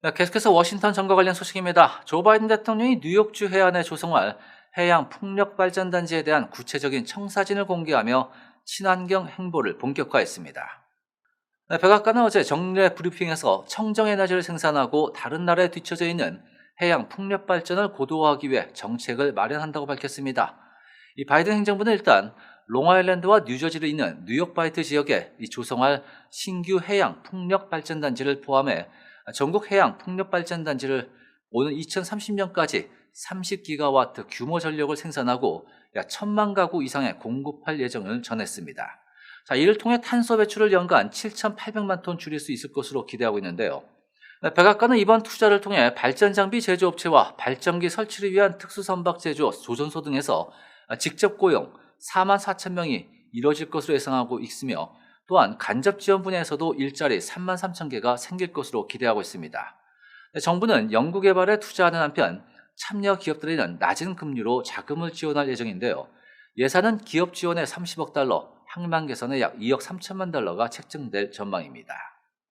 네, 계속해서 워싱턴 점거 관련 소식입니다. 조 바이든 대통령이 뉴욕주 해안에 조성할 해양 풍력 발전 단지에 대한 구체적인 청사진을 공개하며 친환경 행보를 본격화했습니다. 네, 백악관은 어제 정례 브리핑에서 청정 에너지를 생산하고 다른 나라에 뒤처져 있는 해양 풍력 발전을 고도화하기 위해 정책을 마련한다고 밝혔습니다. 이 바이든 행정부는 일단 롱아일랜드와 뉴저지를 잇는 뉴욕 바이트 지역에 이 조성할 신규 해양 풍력 발전 단지를 포함해 전국 해양 풍력 발전 단지를 오는 2030년까지 30기가와트 규모 전력을 생산하고 약 천만 가구 이상에 공급할 예정을 전했습니다. 자, 이를 통해 탄소 배출을 연간 7,800만 톤 줄일 수 있을 것으로 기대하고 있는데요. 네, 백악관은 이번 투자를 통해 발전 장비 제조업체와 발전기 설치를 위한 특수 선박 제조, 조선소 등에서 직접 고용 4만 4천 명이 이뤄질 것으로 예상하고 있으며 또한 간접 지원 분야에서도 일자리 3만 3천 개가 생길 것으로 기대하고 있습니다. 네, 정부는 연구 개발에 투자하는 한편 참여 기업들에는 낮은 금리로 자금을 지원할 예정인데요. 예산은 기업 지원에 30억 달러, 항만 개선에 약 2억 3천만 달러가 책정될 전망입니다.